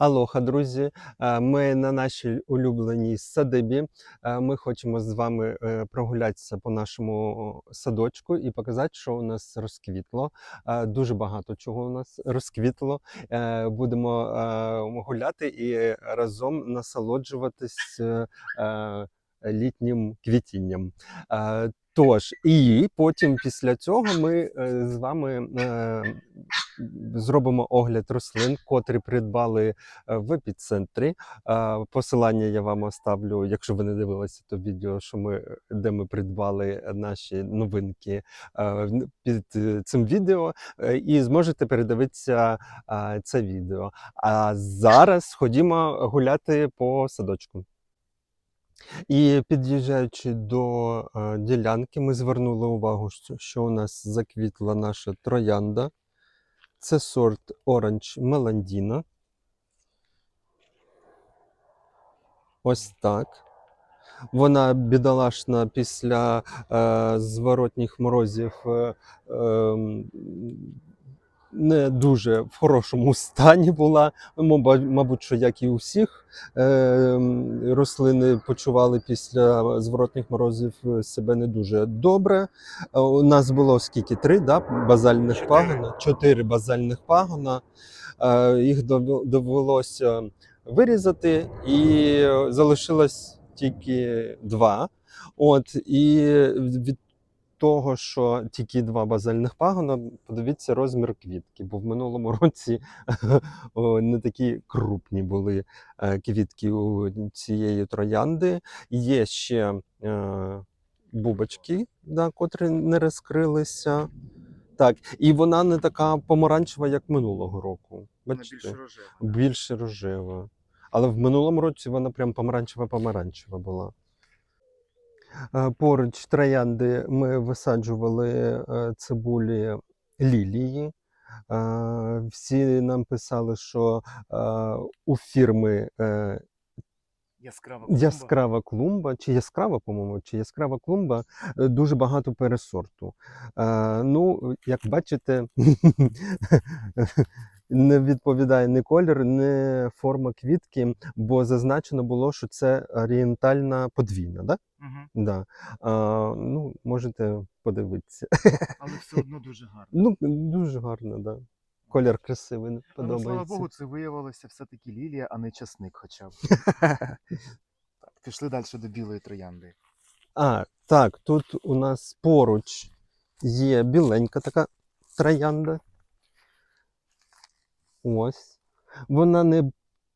Алоха, друзі. Е, Ми на нашій улюбленій садибі. Е, Ми хочемо з вами е, прогулятися по нашому садочку і показати, що у нас розквітло. Дуже багато чого у нас розквітло. Будемо гуляти і разом насолоджуватись літнім квітінням. Тож, і потім після цього ми е, з вами е, зробимо огляд рослин, котрі придбали е, в епіцентрі. Посилання я вам оставлю, якщо ви не дивилися то відео, що ми, де ми придбали наші новинки під цим відео, і зможете передивитися це відео. А зараз ходімо гуляти по садочку. І під'їжджаючи до е, ділянки, ми звернули увагу, що, у нас заквітла наша троянда. Це сорт Orange Меландіна. Ось так. Вона бідолашна після е, зворотніх морозів е, ем, не дуже в хорошому стані була. Мабуть, що як і у всіх е, рослини почували після зворотних морозів е, себе не дуже добре. Е, У нас було скільки? Три да? базальних пагона, чотири базальних пагона. Їх довелося вирізати, і залишилось тільки два. От, і від того, що тільки два базальних пагона, подивіться розмір квітки, бо в минулому році не такі крупні були е, квітки у цієї троянди. Є ще е, бубочки, да, котрі не розкрилися. Так, і вона не така помаранчева, як минулого року. Вона Бачите? більш рожева. більше рожева. Але в минулому році вона прям помаранчева-помаранчева була. Е, Поруч троянди ми висаджували е, цибулі лілії. Е, Всі нам писали, що у фірми Яскрава клумба. яскрава клумба, чи яскрава, по-моєму, чи яскрава клумба дуже багато пересорту. Ну, як бачите, не відповідає ні колір, ні форма квітки, бо зазначено було, що це орієнтальна подвійна. Да? Мгм. Да. А, ну, можете подивитися. Але все одно дуже гарно. Ну, дуже гарно, да. Колір красивий, Але, подобається. слава Богу, це виявилося все-таки лілія, а не часник хоча б. Так, пішли далі до білої троянди. А, так, тут у нас поруч є біленька така троянда. Ось. Вона не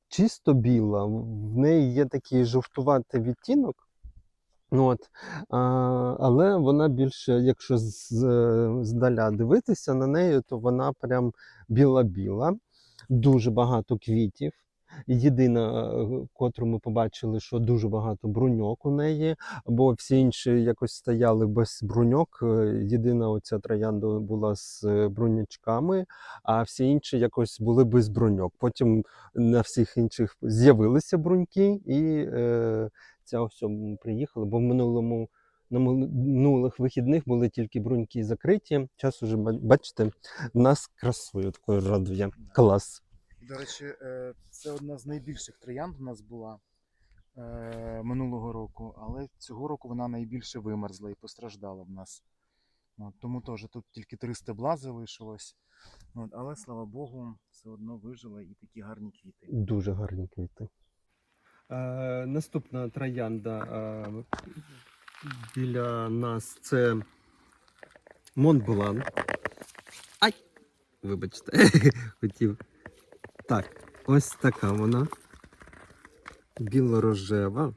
чисто біла, в неї є такий жовтуватий відтінок. Ну От. А, але вона більше, якщо з, здаля дивитися на неї, то вона прям біла-біла. Дуже багато квітів. Єдина, е, котру ми побачили, що дуже багато бруньок у неї, бо всі інші якось стояли без бруньок. Е, Єдина оця троянда була з е, брунячками, а всі інші якось були без бруньок. Потім на всіх інших з'явилися бруньки, і е, ця ось ми приїхали, бо в минулому. На минулих вихідних були тільки бруньки закриті. Час уже бачите, нас красою такою радує. Клас. До речі, е, це одна з найбільших троянд у нас була е, минулого року, але цього року вона найбільше вимерзла і постраждала в нас. От, тому теж тут тільки три стебла залишилось. От, але слава Богу, все одно вижила і такі гарні квіти. Дуже гарні квіти. Е, наступна троянда е, біля нас це Монблан. Ай! Вибачте, хотів. Так, ось така вона. Біло-рожева.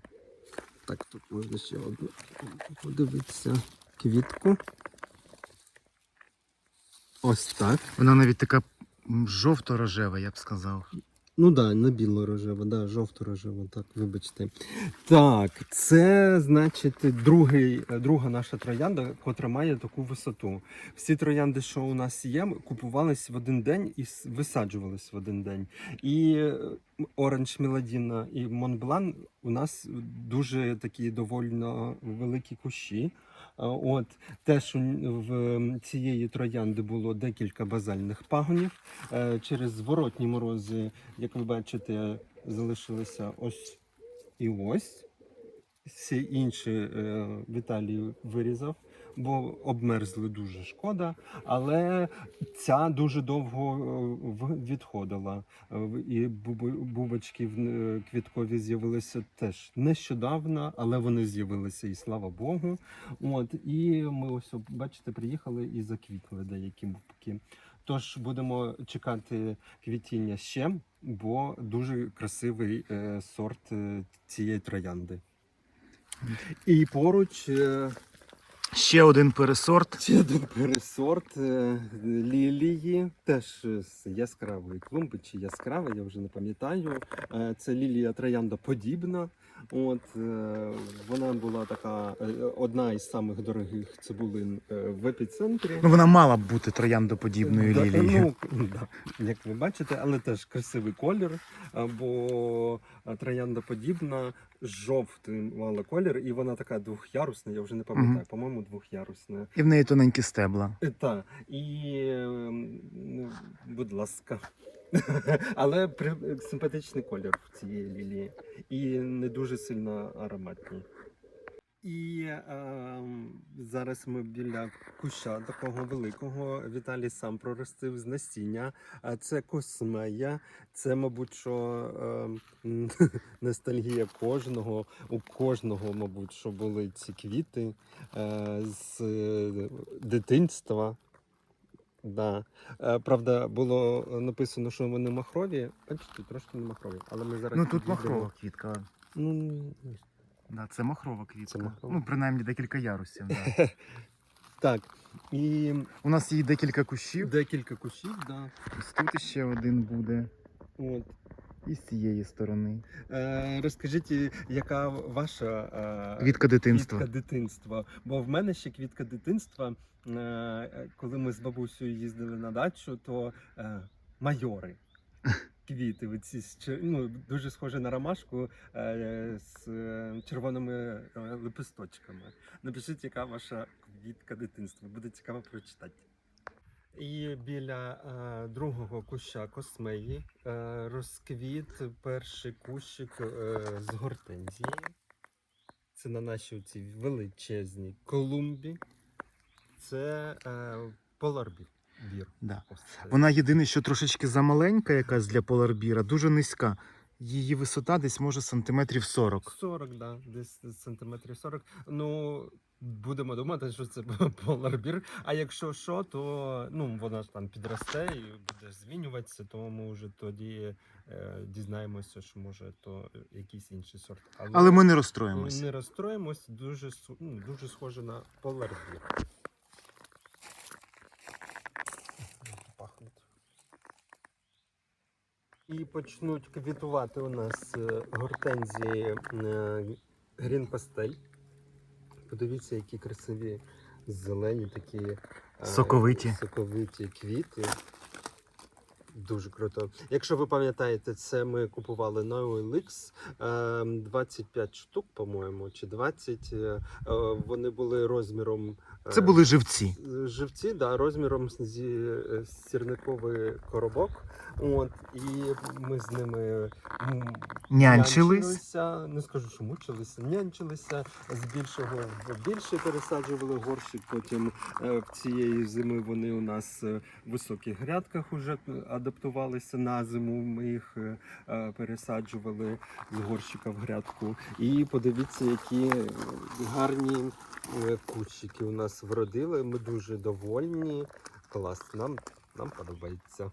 Так, тут можна ще одну подивитися квітку. Ось так. Вона навіть така жовто-рожева, я б сказав. Ну да, не біло-рожева, да, жовто-рожева, так, вибачте. Так, це значить другий, друга наша троянда, котра має таку висоту. Всі троянди, що у нас є, купувались в один день і висаджувались в один день. І Оранж Меладіна і Монблан у нас дуже такі доволі великі кущі. А, От теж в цієї троянди було декілька базальних пагонів. Е, Через зворотні морози, як ви бачите, залишилися ось і ось. Всі інші е, Віталій вирізав, бо обмерзли дуже шкода. Але ця дуже довго е, відходила. Е, І бубочки е, квіткові з'явилися теж нещодавно, але вони з'явилися і слава Богу. От і ми ось бачите, приїхали і заквітли деякі бубки. Тож будемо чекати квітіння ще, бо дуже красивий сорт цієї троянди. І поруч Ще один пересорт. ще один пересорт е, лілії, теж з яскравої клумби чи яскрава, я вже не пам'ятаю. Е, Це лілія троянда подібна. От е, вона була така е, одна із самих дорогих цибулин е, в епіцентрі. Ну, вона мала б бути трояндоподібною Да, лілією. Ну, да, як ви бачите, але теж красивий колір, бо троянда подібна, жовтий мала колір, і вона така двохярусна, я вже не пам'ятаю, Мгм. по-моєму, двохярусна. І в неї тоненькі стебла. Е, Та, і, ем, ну, будь ласка. Але симпатичний колір цієї лілії. І не дуже сильно ароматні. І ем, зараз ми біля куща такого великого. Віталій сам проростив з насіння. А це космея. Це, мабуть, що ем, ностальгія кожного. У кожного, мабуть, що були ці квіти е, з е, дитинства. Да. Е, Правда, було написано, що вони махрові. Бачите, трошки не махрові. Але ми зараз Ну тут підійдемо. махрова квітка. Ну, Да, це махрова квітка. Це махрова. Ну, принаймні декілька ярусів. Да. так. І У нас є декілька кущів. декілька кущів, да. Ось тут ще один буде. От. І з цієї сторони. Е, розкажіть, яка ваша е, Квітка дитинства. квітка дитинства? Бо в мене ще квітка дитинства. Е, коли ми з бабусею їздили на дачу, то е, майори. Квіти, оці ну, дуже схожі на ромашку е, з е, червоними е, лепесточками. Напишіть, яка ваша квітка дитинства. Буде цікаво прочитати. І біля е, другого куща космеї е, розквіт перший кущик е, з гортензії. Це на нашій цій величезній колумбі. Це е, поларбір. Бір. Да. Вона єдине, що трошечки замаленька, якась для поларбіра, дуже низька. Її висота десь може сантиметрів 40. 40, да, десь сантиметрів 40. Ну, будемо думати, що це поларбір. А якщо що, то ну, вона ж там підросте і буде змінюватися, то ми вже тоді е, дізнаємося, що може то якийсь інший сорт. Але ми не розстроїмося. не розстроїмось, дуже, ну, дуже схоже на поларбір. І почнуть квітувати у нас е, гортензії е, Грін Пастель. Подивіться, які красиві зелені такі е, Соковиті. соковиті квіти. Дуже круто. Якщо ви пам'ятаєте, це ми купували на OLX. е, 25 штук, по-моєму, чи 20. е, е, Вони були розміром. Це були живці. живці, да, розміром зі е, сірниковий коробок. От, і ми з ними Нянчились. нянчилися. Не скажу, що мучилися, нянчилися. З більшого в більше пересаджували горщик. Потім е, в цієї зими вони у нас е, в високих грядках вже адаптувалися на зиму. Ми їх е, пересаджували з горщика в грядку. І подивіться, які гарні кущики у нас вродили. Ми дуже довольні. Клас, нам, нам подобається.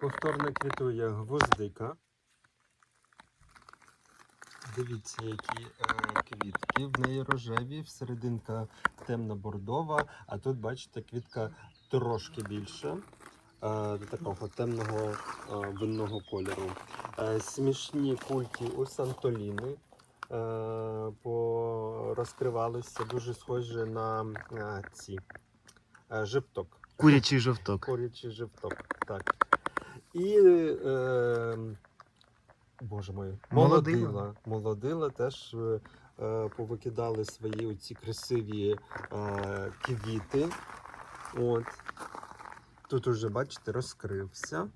Повторно квітує гвоздика. Дивіться, які е, квітки. В неї рожеві, всерединка темно-бордова, а тут, бачите, квітка трошки більша. е, Такого темного е, винного кольору. Е, Смішні кульки у Сантоліни е, порозкривалися, дуже схожі на е, ці е, жевток. Курячий жовток. Курячий живток, так. І, е, боже мой, Молодила. молодила. Молодила теж е, е, повикидали свої оці красиві е, квіти. От. Тут уже, бачите, розкрився.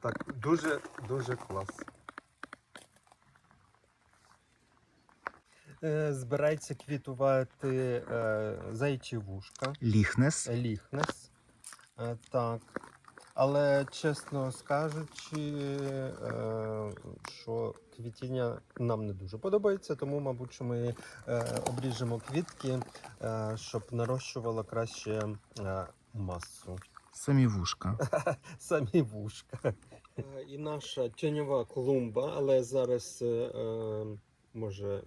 Так, дуже дуже клас. Збирається квітувати е, зайчі вушка, Ліхнес. ліхнес. Е, так. Але чесно скажучи, е, що квітіння нам не дуже подобається, тому, мабуть, що ми е, обріжемо квітки, е, щоб нарощувало краще е, масу. Самі вушка. Самі вушка. Е, І наша тіньова клумба, але зараз е, е, може е,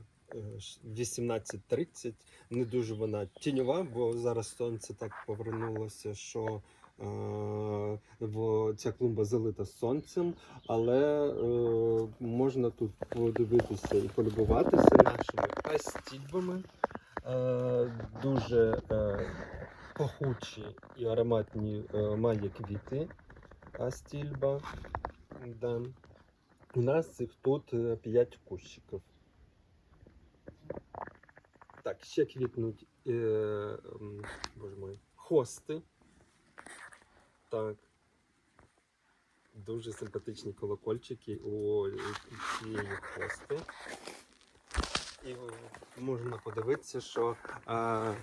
18.30. Не дуже вона тіньова, бо зараз сонце так повернулося, що е, ця клумба залита сонцем, але е, можна тут подивитися і полюбуватися нашими астільбами. Е, дуже е, пахучі і ароматні е, має квіти астільба. Да. У нас їх тут 5 кущиків. Так, ще квітнуть е, боже мой, хости. Так. Дуже симпатичні колокольчики у цієї хости. І можна подивитися, що а,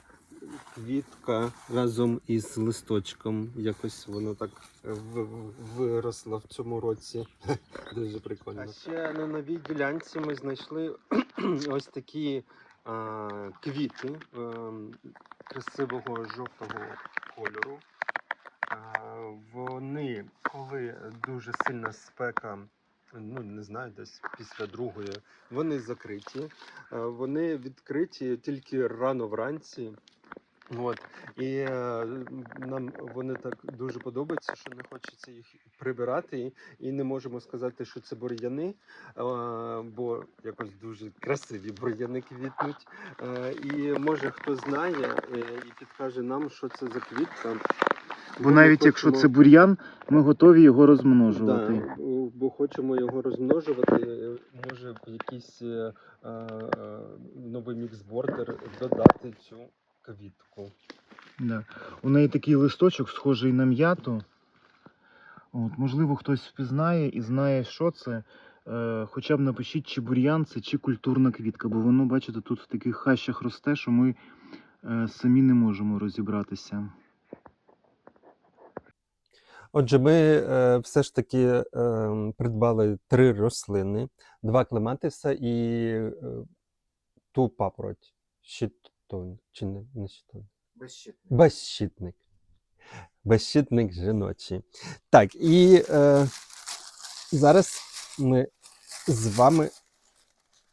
квітка разом із листочком якось воно так в- в- цьому році. Дуже прикольно. А ще на новій ділянці ми знайшли ось такі квіти ем, красивого жовтого кольору. Вони, коли дуже сильна спека, ну не знаю, десь після другої, вони закриті. Е, Вони відкриті тільки рано вранці. От. І е, нам вони так дуже подобаються, що не хочеться їх прибирати, і, не можемо сказати, що це бур'яни, е, бо якось дуже красиві бур'яни квітнуть. Е, і може хто знає е, і підкаже нам, що це за квітка. Бо ми навіть якщо це бур'ян, ми готові його розмножувати. Да, бо хочемо його розмножувати. Може, в якийсь е, е, новий міксбордер додати цю квітку. Да. У неї такий листочок, схожий на м'яту. От, можливо, хтось впізнає і знає, що це. Е, хоча б напишіть, чи бур'ян це, чи культурна квітка, бо воно, бачите, тут в таких хащах росте, що ми е, самі не можемо розібратися. Отже, ми е, все ж таки е, придбали три рослини: два клематиса і е, ту папороть. Щитон. Чи не, не щитон? Безщитний. Безщитник. Безщитник жіночий. Так, і е, зараз ми з вами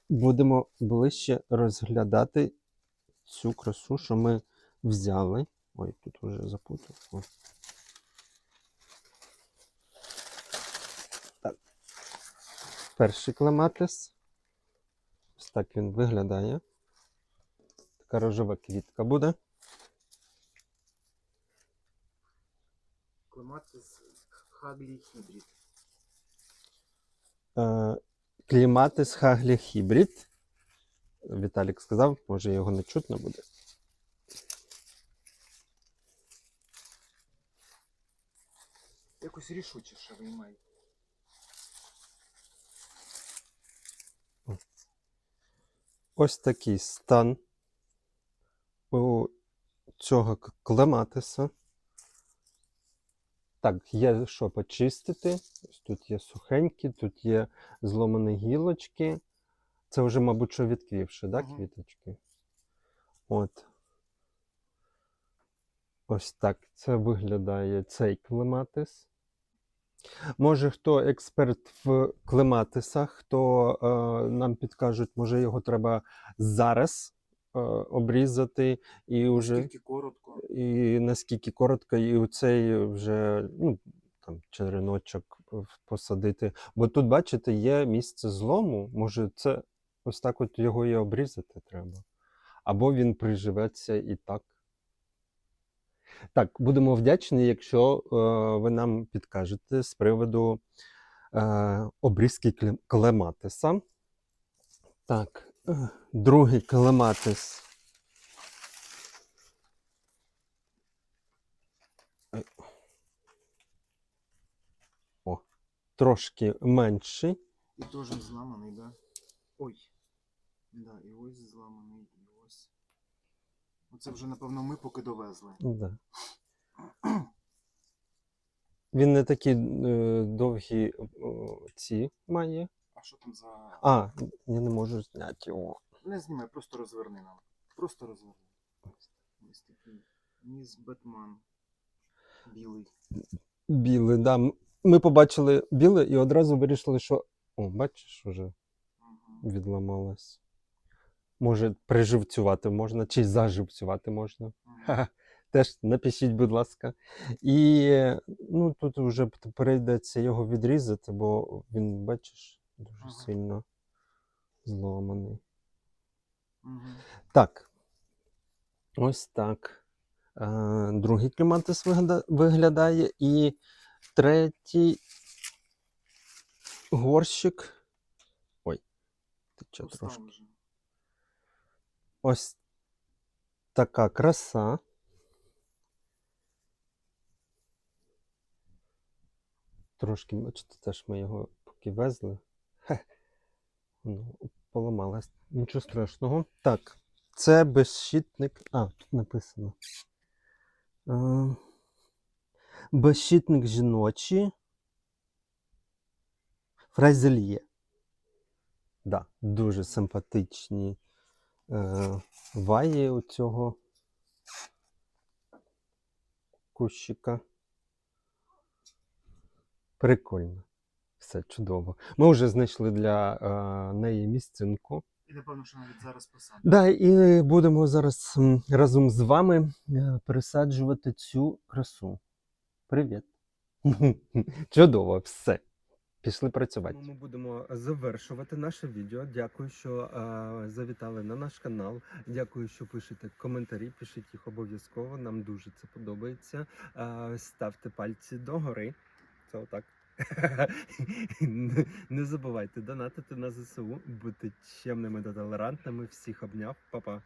будемо ближче розглядати цю красу, що ми взяли. Ой, тут вже запутав. Так. Перший клематис. Ось так він виглядає. Така рожева квітка буде. Клематис хаглі хібрід. Е, Кліматис Хаглі Хібрид. Віталік сказав, може його не чутно буде. Якось рішучіше виймай. Ось такий стан у цього клематиса. Так, є що почистити. Ось тут є сухенькі, тут є зломані гілочки. Це вже, мабуть, що відквівши, так, Мгм. квіточки? От. Ось так це виглядає цей клематис. Може, хто експерт в клематисах, хто е, нам підкажуть, може його треба зараз обрізати і вже Тільки коротко. і наскільки коротко, і у цей вже ну, там, череночок посадити. Бо тут, бачите, є місце злому. Може, це ось так от його і обрізати треба. Або він приживеться і так. Так, будемо вдячні, якщо е, ви нам підкажете з приводу е, обрізки клематиса. Так, е, другий калематис. Е. О, трошки менший. І теж зламаний, да? Ой. Да, і ось зламаний, і ось. Оце вже, напевно, ми поки довезли. Да. Він не такі е, довгі о, ці має. А що там за. А, я не можу зняти його. Не знімай, просто розверни нам. Просто розверни. Ось такий. Міс Бетман. Білий. Білий, да. Ми побачили біле і одразу вирішили, що. О, бачиш, уже відламалось. Може, приживцювати можна, чи заживцювати можна. Ха-ха. Теж напишіть, будь ласка. І ну, тут вже прийдеться його відрізати, бо він, бачиш, дуже Ага. сильно зломаний. Угу. Так. Ось так. Е, другий кліматис виглядає. І третій горщик. Ой, тече трошки. Ось така краса. Трошки, бачите, теж ми його поки везли. Хе. Поламалась. Нічого страшного. Так, це безщитник. А, тут написано. Е, Безщитник жіночий. Фразельє. Да, дуже симпатичні е, ваї у цього кущика. Прикольно. Все чудово. Ми вже знайшли для е, неї місцинку. І напевно, що навіть зараз посадимо. Да, і будемо зараз м, разом з вами е, пересаджувати цю красу. Привіт. Чудово, все. Пішли працювати. Ми будемо завершувати наше відео. Дякую, що е, завітали на наш канал. Дякую, що пишете коментарі. Пишіть їх обов'язково. Нам дуже це подобається. Е, ставте пальці догори. Це отак. Не- забувайте донатити на ЗСУ, бути чемними та толерантними. Всіх обняв, Па-па.